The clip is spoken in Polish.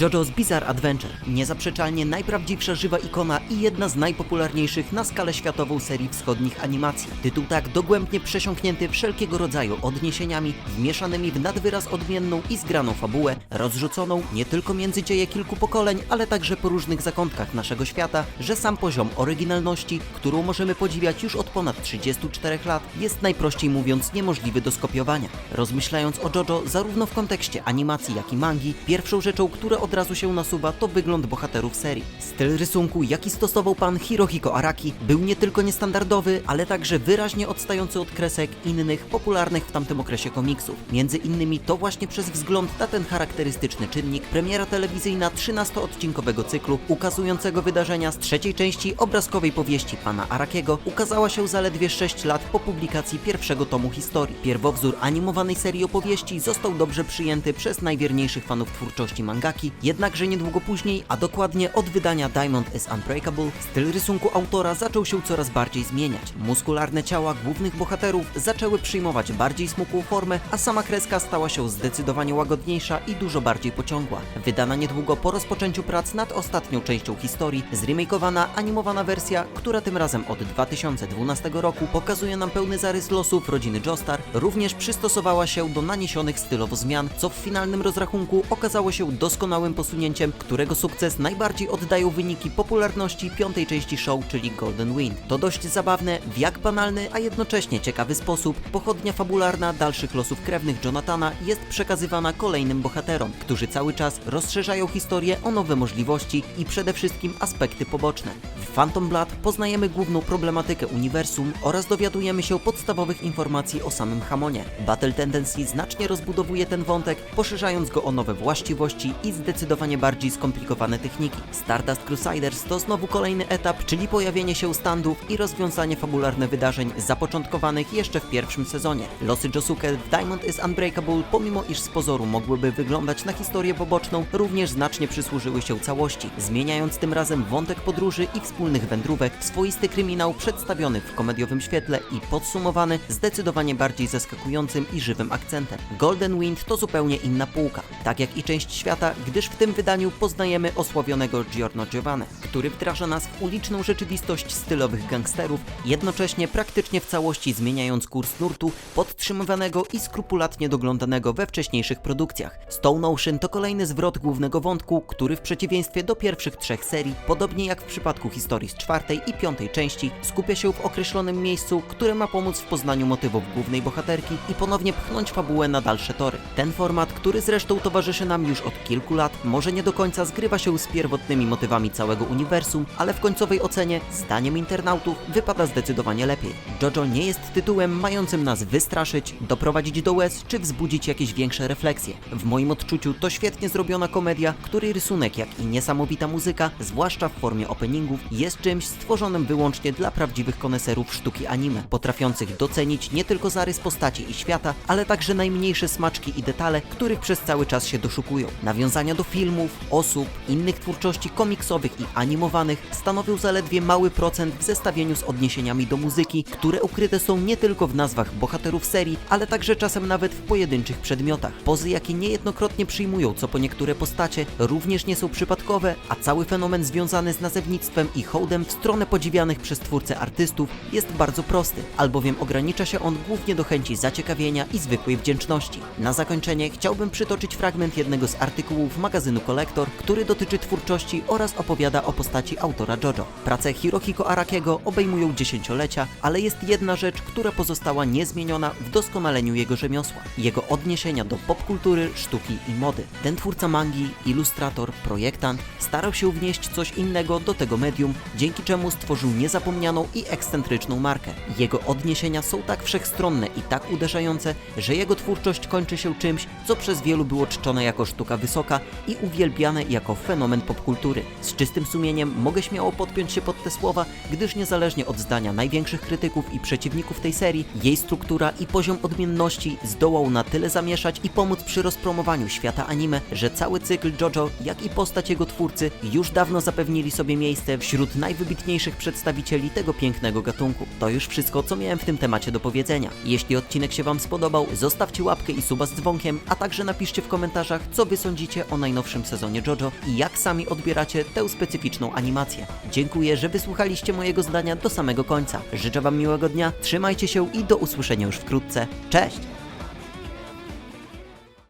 JoJo's Bizarre Adventure, niezaprzeczalnie najprawdziwsza żywa ikona i jedna z najpopularniejszych na skalę światową serii wschodnich animacji. Tytuł tak dogłębnie przesiąknięty wszelkiego rodzaju odniesieniami, wmieszanymi w nadwyraz odmienną i zgraną fabułę, rozrzuconą nie tylko między dzieje kilku pokoleń, ale także po różnych zakątkach naszego świata, że sam poziom oryginalności, którą możemy podziwiać już od ponad 34 lat, jest najprościej mówiąc niemożliwy do skopiowania. Rozmyślając o JoJo zarówno w kontekście animacji, jak i mangi, pierwszą rzeczą, która od razu się nasuwa, to wygląd bohaterów serii. Styl rysunku, jaki stosował pan Hirohiko Araki, był nie tylko niestandardowy, ale także wyraźnie odstający od kresek innych popularnych w tamtym okresie komiksów. Między innymi to właśnie przez wzgląd na ten charakterystyczny czynnik premiera telewizyjna 13-odcinkowego cyklu ukazującego wydarzenia z trzeciej części obrazkowej powieści pana Arakiego ukazała się zaledwie 6 lat po publikacji pierwszego tomu historii. Pierwowzór animowanej serii opowieści został dobrze przyjęty przez najwierniejszych fanów twórczości mangaki, jednakże niedługo później, a dokładnie od wydania Diamond is Unbreakable, styl rysunku autora zaczął się coraz bardziej zmieniać. Muskularne ciała głównych bohaterów zaczęły przyjmować bardziej smukłą formę, a sama kreska stała się zdecydowanie łagodniejsza i dużo bardziej pociągła. Wydana niedługo po rozpoczęciu prac nad ostatnią częścią historii, zremakeowana animowana wersja, która tym razem od 2012 roku pokazuje nam pełny zarys losów rodziny Joestar, również przystosowała się do naniesionych stylowo zmian, co w finalnym rozrachunku okazało się doskonałym posunięciem, którego sukces najbardziej oddają wyniki popularności piątej części show, czyli Golden Wind. To dość zabawne, w jak banalny, a jednocześnie ciekawy sposób pochodnia fabularna dalszych losów krewnych Jonathana jest przekazywana kolejnym bohaterom, którzy cały czas rozszerzają historię o nowe możliwości i przede wszystkim aspekty poboczne. W Phantom Blood poznajemy główną problematykę uniwersum oraz dowiadujemy się podstawowych informacji o samym Hamonie. Battle Tendency znacznie rozbudowuje ten wątek, poszerzając go o nowe właściwości i zdecydowanie bardziej skomplikowane techniki. Stardust Crusaders to znowu kolejny etap, czyli pojawienie się standów i rozwiązanie fabularne wydarzeń zapoczątkowanych jeszcze w pierwszym sezonie. Losy Josuke w Diamond is Unbreakable, pomimo iż z pozoru mogłyby wyglądać na historię poboczną, również znacznie przysłużyły się całości, zmieniając tym razem wątek podróży i wspólnych wędrówek w swoisty kryminał przedstawiony w komediowym świetle i podsumowany zdecydowanie bardziej zaskakującym i żywym akcentem. Golden Wind to zupełnie inna półka, tak jak i część świata, gdyż w tym wydaniu poznajemy osławionego Giorno Giovanni, który wdraża nas w uliczną rzeczywistość stylowych gangsterów, jednocześnie praktycznie w całości zmieniając kurs nurtu podtrzymywanego i skrupulatnie doglądanego we wcześniejszych produkcjach. Stone Ocean to kolejny zwrot głównego wątku, który w przeciwieństwie do pierwszych trzech serii, podobnie jak w przypadku historii z czwartej i piątej części, skupia się w określonym miejscu, które ma pomóc w poznaniu motywów głównej bohaterki i ponownie pchnąć fabułę na dalsze tory. Ten format, który zresztą towarzyszy nam już od kilku lat, może nie do końca zgrywa się z pierwotnymi motywami całego uniwersum, ale w końcowej ocenie, zdaniem internautów, wypada zdecydowanie lepiej. JoJo nie jest tytułem mającym nas wystraszyć, doprowadzić do łez czy wzbudzić jakieś większe refleksje. W moim odczuciu to świetnie zrobiona komedia, której rysunek, jak i niesamowita muzyka, zwłaszcza w formie openingów, jest czymś stworzonym wyłącznie dla prawdziwych koneserów sztuki anime, potrafiących docenić nie tylko zarys postaci i świata, ale także najmniejsze smaczki i detale, których przez cały czas się doszukują. Nawiązania do filmów, osób, innych twórczości komiksowych i animowanych stanowią zaledwie mały procent w zestawieniu z odniesieniami do muzyki, które ukryte są nie tylko w nazwach bohaterów serii, ale także czasem nawet w pojedynczych przedmiotach. Pozy, jakie niejednokrotnie przyjmują co po niektóre postacie, również nie są przypadkowe, a cały fenomen związany z nazewnictwem i hołdem w stronę podziwianych przez twórcę artystów jest bardzo prosty, albowiem ogranicza się on głównie do chęci zaciekawienia i zwykłej wdzięczności. Na zakończenie chciałbym przytoczyć fragment jednego z artykułów magazynu Kolektor, który dotyczy twórczości oraz opowiada o postaci autora JoJo. Prace Hirohiko Arakiego obejmują dziesięciolecia, ale jest jedna rzecz, która pozostała niezmieniona w doskonaleniu jego rzemiosła. Jego odniesienia do popkultury, sztuki i mody. Ten twórca mangi, ilustrator, projektant starał się wnieść coś innego do tego medium, dzięki czemu stworzył niezapomnianą i ekscentryczną markę. Jego odniesienia są tak wszechstronne i tak uderzające, że jego twórczość kończy się czymś, co przez wielu było czczone jako sztuka wysoka i uwielbiane jako fenomen popkultury. Z czystym sumieniem mogę śmiało podpiąć się pod te słowa, gdyż niezależnie od zdania największych krytyków i przeciwników tej serii, jej struktura i poziom odmienności zdołał na tyle zamieszać i pomóc przy rozpromowaniu świata anime, że cały cykl JoJo, jak i postać jego twórcy już dawno zapewnili sobie miejsce wśród najwybitniejszych przedstawicieli tego pięknego gatunku. To już wszystko, co miałem w tym temacie do powiedzenia. Jeśli odcinek się Wam spodobał, zostawcie łapkę i suba z dzwonkiem, a także napiszcie w komentarzach, co Wy sądzicie o najnowszym najnowszym sezonie JoJo i jak sami odbieracie tę specyficzną animację. Dziękuję, że wysłuchaliście mojego zdania do samego końca. Życzę Wam miłego dnia, trzymajcie się i do usłyszenia już wkrótce. Cześć!